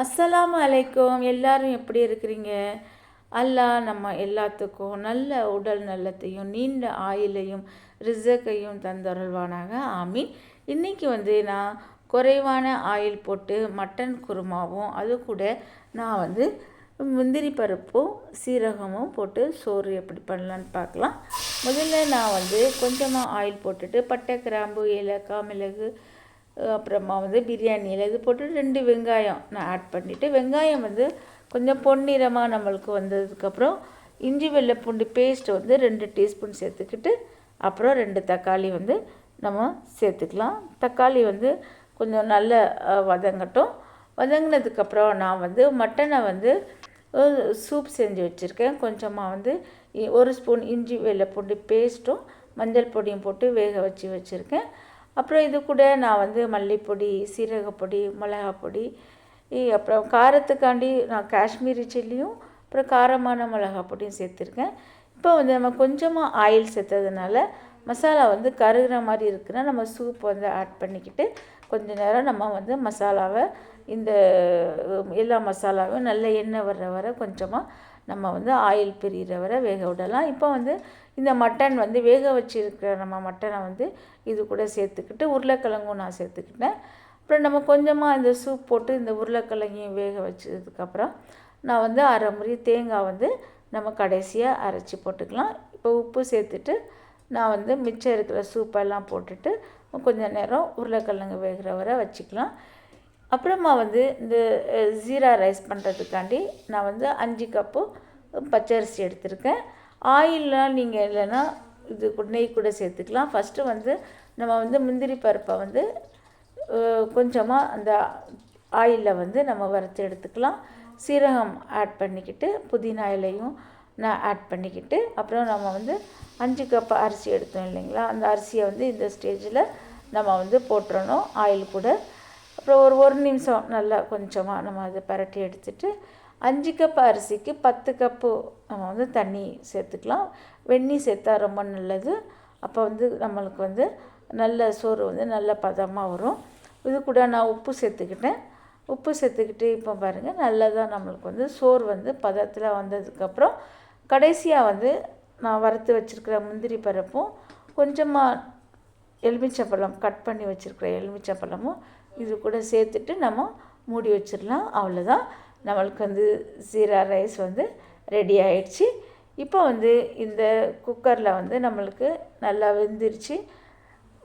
அஸ்ஸலாம் அலைக்கும். எல்லாரும் எப்படி இருக்கிறீங்க? அல்லாஹ் நம்ம எல்லாத்துக்கும் நல்ல உடல் நலத்தையும் நீண்ட ஆயிலையும் ரிசக்கையும் தந்தருள்வானாக. ஆமீன். இன்றைக்கி வந்து நான் குறைவான ஆயில் போட்டு மட்டன் குருமாவும் அது கூட நான் வந்து முந்திரி பருப்பும் சீரகமும் போட்டு சோறு எப்படி பண்ணலான்னு பார்க்கலாம். முதல்ல நான் வந்து கொஞ்சமாக ஆயில் போட்டுட்டு பட்டை கிராம்பு ஏலக்காய் மிளகு அப்புறமா வந்து பிரியாணியில் இது போட்டு ரெண்டு வெங்காயம் நான் ஆட் பண்ணிவிட்டு வெங்காயம் வந்து கொஞ்சம் பொன்னிறமாக நம்மளுக்கு வந்ததுக்கப்புறம் இஞ்சி வெள்ளை பூண்டு பேஸ்ட் வந்து ரெண்டு டீஸ்பூன் சேர்த்துக்கிட்டு அப்புறம் ரெண்டு தக்காளி வந்து நம்ம சேர்த்துக்கலாம். தக்காளி வந்து கொஞ்சம் நல்ல வதங்கட்டும். வதங்கினதுக்கப்புறம் நான் வந்து மட்டனை வந்து சூப் செஞ்சு வச்சுருக்கேன். கொஞ்சமாக வந்து ஒரு ஸ்பூன் இஞ்சி வெள்ளை பூண்டு பேஸ்ட்டும் மஞ்சள் பொடியும் போட்டு வேக வச்சு வச்சுருக்கேன். அப்புறம் இது கூட நான் வந்து மல்லிப்பொடி சீரகப்பொடி மிளகாப்பொடி அப்புறம் காரத்துக்காண்டி நான் காஷ்மீரி சில்லியும் அப்புறம் காரமான மிளகா பொடியும் சேர்த்துருக்கேன். இப்போ வந்து நம்ம கொஞ்சமாக ஆயில் சேர்த்ததுனால மசாலா வந்து கருகிற மாதிரி இருக்குன்னா நம்ம சூப் வந்து ஆட் பண்ணிக்கிட்டு கொஞ்ச நேரம் நம்ம வந்து மசாலாவை இந்த எல்லா மசாலாவும் நல்ல எண்ணெய் வர்ற வர கொஞ்சமாக நம்ம வந்து ஆயில் பிரிகிற வரை வேக விடலாம். இப்போ வந்து இந்த மட்டன் வந்து வேக வச்சுருக்கிற நம்ம மட்டனை வந்து இது கூட சேர்த்துக்கிட்டு உருளைக்கிழங்கும் நான் சேர்த்துக்கிட்டேன். அப்புறம் நம்ம கொஞ்சமாக இந்த சூப் போட்டு இந்த உருளைக்கிழங்கையும் வேக வச்சதுக்கப்புறம் நான் வந்து அரை முறி தேங்காய் வந்து நம்ம கடைசியாக அரைச்சி போட்டுக்கலாம். இப்போ உப்பு சேர்த்துட்டு நான் வந்து மிச்சம் இருக்கிற சூப்பெல்லாம் போட்டுட்டு கொஞ்சம் நேரம் உருளைக்கிழங்கு வேகிற வரை வச்சுக்கலாம். அப்புறமா வந்து இந்த ஜீரா ரைஸ் பண்ணுறதுக்காண்டி நான் வந்து அஞ்சு கப்பு பச்சரிசி எடுத்திருக்கேன். ஆயிலெலாம் நீங்கள் இல்லைன்னா இது நெய் கூட சேர்த்துக்கலாம். ஃபஸ்ட்டு வந்து நம்ம வந்து முந்திரி பருப்பை வந்து கொஞ்சமாக அந்த ஆயிலில் வந்து நம்ம வறுத்து எடுத்துக்கலாம். சீரகம் ஆட் பண்ணிக்கிட்டு புதினா இலையும் நான் ஆட் பண்ணிக்கிட்டு அப்புறம் நம்ம வந்து அஞ்சு கப் அரிசி எடுத்தோம் இல்லைங்களா? அந்த அரிசியை வந்து இந்த ஸ்டேஜில் நம்ம வந்து போட்டுறணும். ஆயில் கூட அப்புறம் ஒரு ஒரு நிமிஷம் நல்லா கொஞ்சமாக நம்ம அதை பரட்டி எடுத்துட்டு அஞ்சு கப் அரிசிக்கு பத்து கப்பு நம்ம வந்து தண்ணி சேர்த்துக்கலாம். வெந்நீர் சேர்த்தா ரொம்ப நல்லது. அப்போ வந்து நம்மளுக்கு வந்து நல்ல சோறு வந்து நல்ல பதமாக வரும். இது கூட நான் உப்பு சேர்த்துக்கிட்டேன். உப்பு சேர்த்துக்கிட்டு இப்போ பாருங்கள் நல்லதாக நம்மளுக்கு வந்து சோறு வந்து பதத்தில் வந்ததுக்கப்புறம் கடைசியாக வந்து நான் வறுத்து வச்சுருக்கிற முந்திரி பருப்பும் கொஞ்சமாக எலுமிச்சப்பழம் கட் பண்ணி வச்சுருக்கிற எலுமிச்சப்பழமும் இது கூட சேர்த்துட்டு நம்ம மூடி வச்சிடலாம். அவ்வளோதான் நம்மளுக்கு வந்து ஜீரா ரைஸ் வந்து ரெடி ஆயிடுச்சு. இப்போ வந்து இந்த குக்கரில் வந்து நம்மளுக்கு நல்லா வெந்துருச்சு.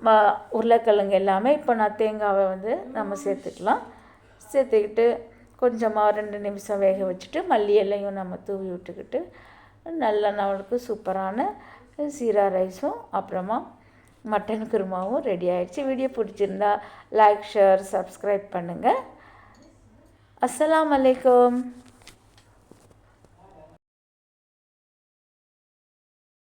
ம உருளைக்கிழங்கு எல்லாமே இப்போ நான் தேங்காவை வந்து நம்ம சேர்த்துக்கலாம். சேர்த்துக்கிட்டு கொஞ்சமாக ரெண்டு நிமிஷம் வேக வச்சுட்டு மல்லி எல்லையும் நம்ம தூவி விட்டுக்கிட்டு நல்லா நம்மளுக்கு சூப்பரான சீரா ரைஸும் அப்புறமா மட்டன் குருமாவும் ரெடி ஆகிடுச்சு வீடியோ பிடிச்சிருந்தா லைக் ஷேர் சப்ஸ்கிரைப் பண்ணுங்கள் அஸ்லாம் வலைக்கம்